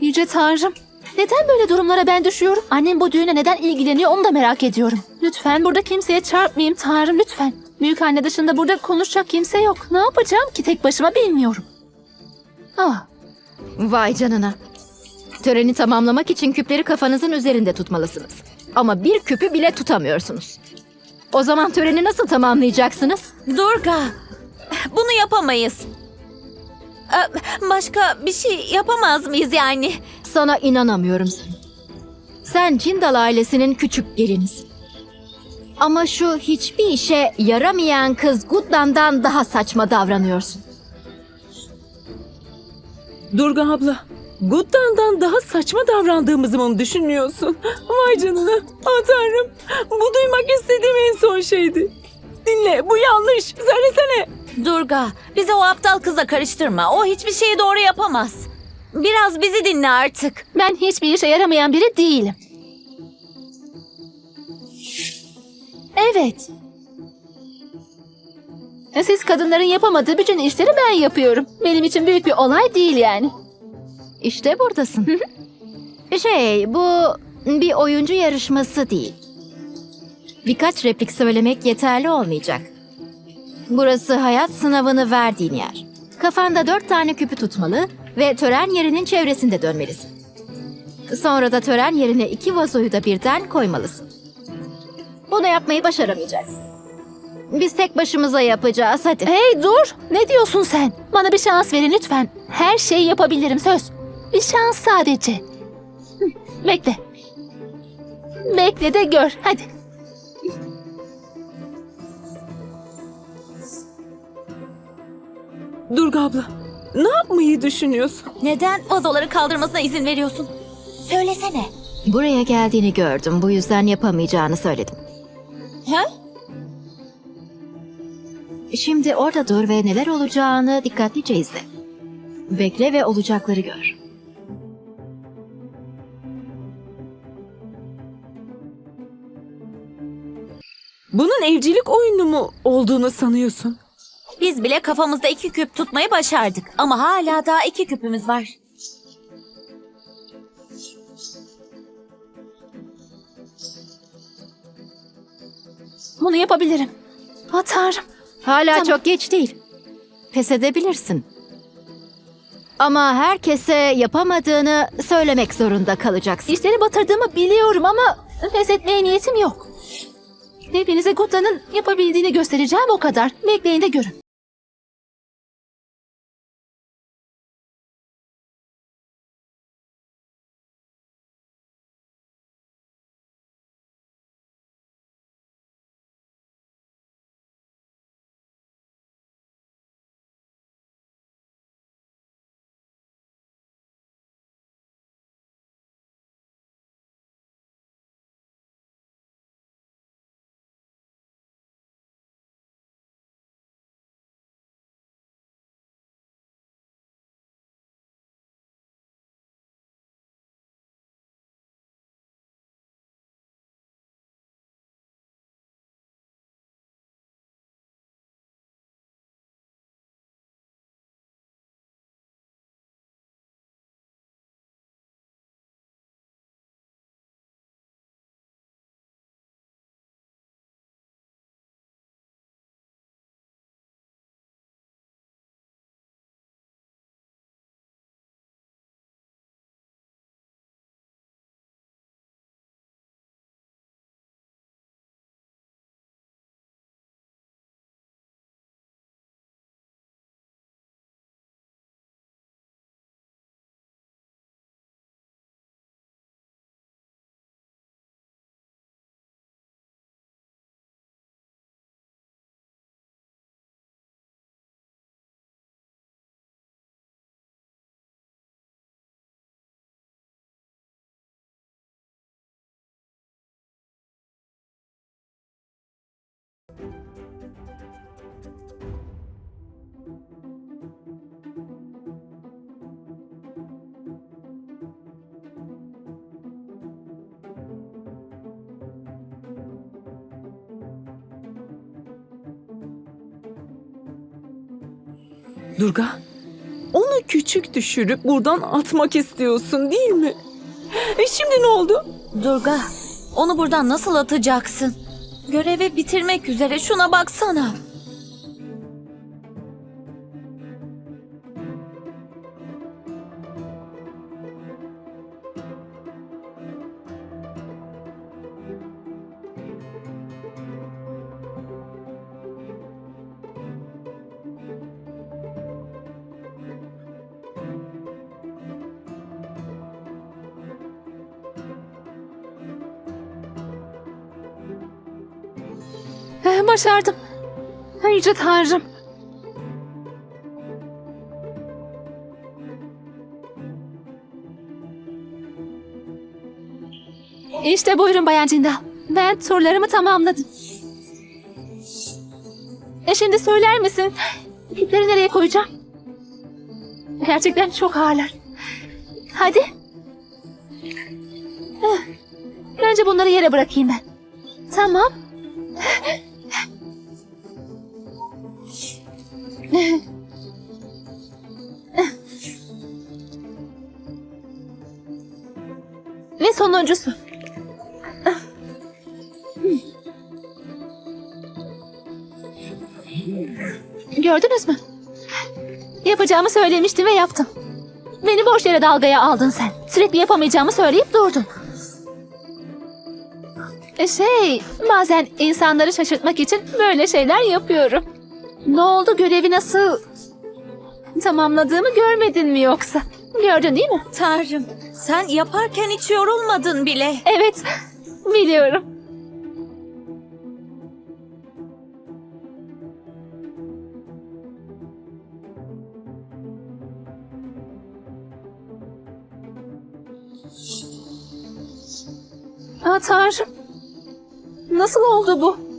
Yüce Tanrım. Neden böyle durumlara ben düşüyorum? Annem bu düğüne neden ilgileniyor onu da merak ediyorum. Lütfen burada kimseye çarpmayayım Tanrım lütfen. Büyük anne dışında burada konuşacak kimse yok. Ne yapacağım ki tek başıma bilmiyorum. Ah, Vay canına. Töreni tamamlamak için küpleri kafanızın üzerinde tutmalısınız. Ama bir küpü bile tutamıyorsunuz. O zaman töreni nasıl tamamlayacaksınız? Durga, bunu yapamayız. Ee, Başka bir şey yapamaz mıyız yani? Sana inanamıyorum sen. Sen Cindal ailesinin küçük gelinisin. Ama şu hiçbir işe yaramayan kız Guddan'dan daha saçma davranıyorsun. Durga abla, Guddan'dan daha saçma davrandığımızı mı düşünüyorsun? Vay canına. Ah tanrım. Bu duymak istediğim en son şeydi. Dinle, bu yanlış. Söylesene. Durga, bizi o aptal kıza karıştırma. O hiçbir şeyi doğru yapamaz. Biraz bizi dinle artık. ben hiçbir işe yaramayan biri değilim. Evet. Siz kadınların yapamadığı bütün işleri ben yapıyorum. Benim için büyük bir olay değil yani. İşte buradasın. şey, bu bir oyuncu yarışması değil. Birkaç replik söylemek yeterli olmayacak. Burası hayat sınavını verdiğin yer. Kafanda dört tane küpü tutmalı ve tören yerinin çevresinde dönmelisin. Sonra da tören yerine iki vazoyu da birden koymalısın. Bunu yapmayı başaramayacaksın. Biz tek başımıza yapacağız hadi. Hey dur! Ne diyorsun sen? Bana bir şans verin lütfen. Her şeyi yapabilirim söz. Bir şans sadece. Bekle. Bekle de gör. Hadi. Durga abla, ne yapmayı düşünüyorsun? Neden vazoları kaldırmasına izin veriyorsun? Söylesene. Buraya geldiğini gördüm. Bu yüzden yapamayacağını söyledim. Ha? Şimdi orada dur ve neler olacağını dikkatlice izle. Bekle ve olacakları gör. Bunun evcilik oyunu mu olduğunu sanıyorsun? Biz bile kafamızda iki küp tutmayı başardık. Ama hala daha iki küpümüz var. Bunu yapabilirim. Ha Tanrım. Hala Tamam. çok geç değil. Pes edebilirsin. Ama herkese yapamadığını söylemek zorunda kalacaksın. İşleri batırdığımı biliyorum ama pes etmeye niyetim yok. Hepinize Guta'nın yapabildiğini göstereceğim o kadar. Bekleyin de görün. Durga, onu küçük düşürüp buradan atmak istiyorsun değil mi? E şimdi ne oldu? Durga, onu buradan nasıl atacaksın? Görevi bitirmek üzere şuna baksana. Başardım. Yüce Tanrım. İşte buyurun Bayan Cindal. Ben turlarımı tamamladım. E şimdi söyler misin? İpleri nereye koyacağım? Gerçekten çok ağırlar. Hadi. Bence bunları yere bırakayım ben. Tamam. Ve sonuncusu. Gördünüz mü? Yapacağımı söylemiştim ve yaptım. Beni boş yere dalgaya aldın sen. Sürekli yapamayacağımı söyleyip durdun. E Şey, bazen insanları şaşırtmak için böyle şeyler yapıyorum. Ne oldu görevi nasıl tamamladığımı görmedin mi yoksa? Gördün değil mi? Tanrım, sen yaparken hiç yorulmadın bile. Evet, biliyorum. Aa, Tanrım. Nasıl oldu bu?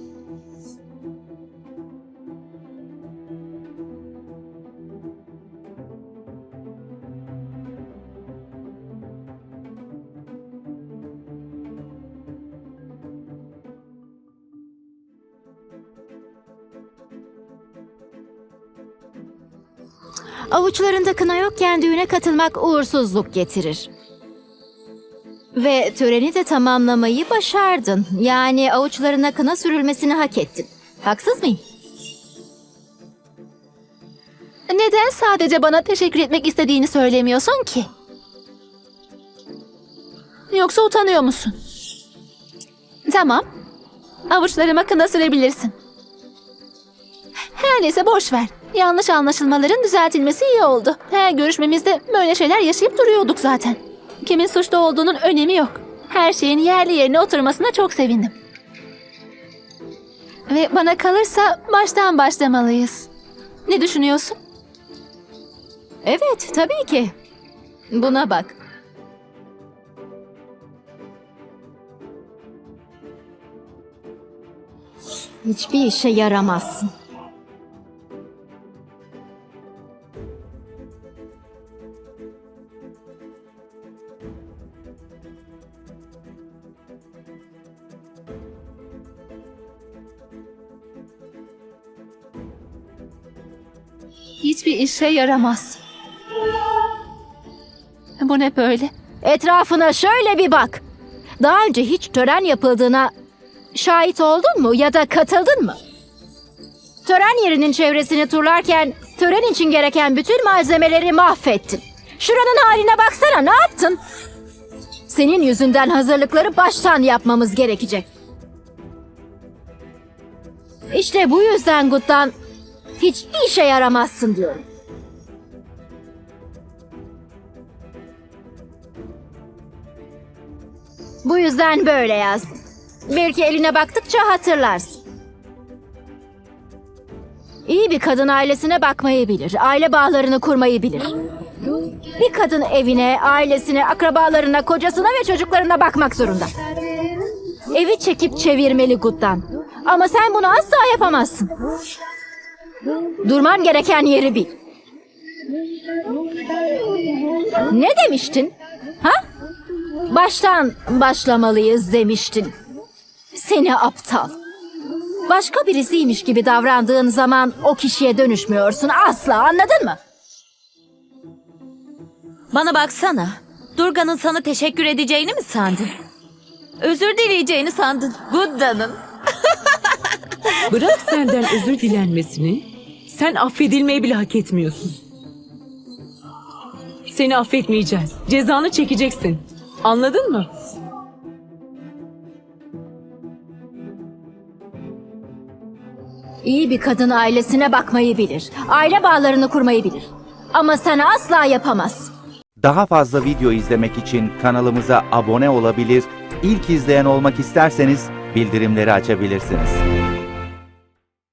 Avuçlarında kına yokken düğüne katılmak uğursuzluk getirir. Ve töreni de tamamlamayı başardın. Yani avuçlarına kına sürülmesini hak ettin. Haksız mıyım? Neden sadece bana teşekkür etmek istediğini söylemiyorsun ki? Yoksa utanıyor musun? Tamam. Avuçlarıma kına sürebilirsin. Her neyse boş ver. Yanlış anlaşılmaların düzeltilmesi iyi oldu. Her görüşmemizde böyle şeyler yaşayıp duruyorduk zaten. Kimin suçlu olduğunun önemi yok. Her şeyin yerli yerine oturmasına çok sevindim. Ve bana kalırsa baştan başlamalıyız. Ne düşünüyorsun? Evet, tabii ki. Buna bak. Hiçbir işe yaramazsın. Hiçbir işe yaramaz. Bu ne böyle? Etrafına şöyle bir bak. Daha önce hiç tören yapıldığına şahit oldun mu ya da katıldın mı? Tören yerinin çevresini turlarken tören için gereken bütün malzemeleri mahvettin. Şuranın haline baksana ne yaptın? Senin yüzünden hazırlıkları baştan yapmamız gerekecek. İşte bu yüzden Gut'tan hiçbir işe yaramazsın diyorum. Bu yüzden böyle yazdım. Belki eline baktıkça hatırlarsın. İyi bir kadın ailesine bakmayı bilir. Aile bağlarını kurmayı bilir. Bir kadın evine, ailesine, akrabalarına, kocasına ve çocuklarına bakmak zorunda. Evi çekip çevirmeli Gut'tan. Ama sen bunu asla yapamazsın. Durman gereken yeri bil. Ne demiştin? Ha? Baştan başlamalıyız demiştin. Seni aptal. Başka birisiymiş gibi davrandığın zaman o kişiye dönüşmüyorsun asla anladın mı? Bana baksana. Durga'nın sana teşekkür edeceğini mi sandın? Özür dileyeceğini sandın. Gudda'nın. Bırak senden özür dilenmesini. Sen affedilmeyi bile hak etmiyorsun. Seni affetmeyeceğiz. Cezanı çekeceksin. Anladın mı? İyi bir kadın ailesine bakmayı bilir. Aile bağlarını kurmayı bilir. Ama sen asla yapamaz. Daha fazla video izlemek için kanalımıza abone olabilir, ilk izleyen olmak isterseniz bildirimleri açabilirsiniz.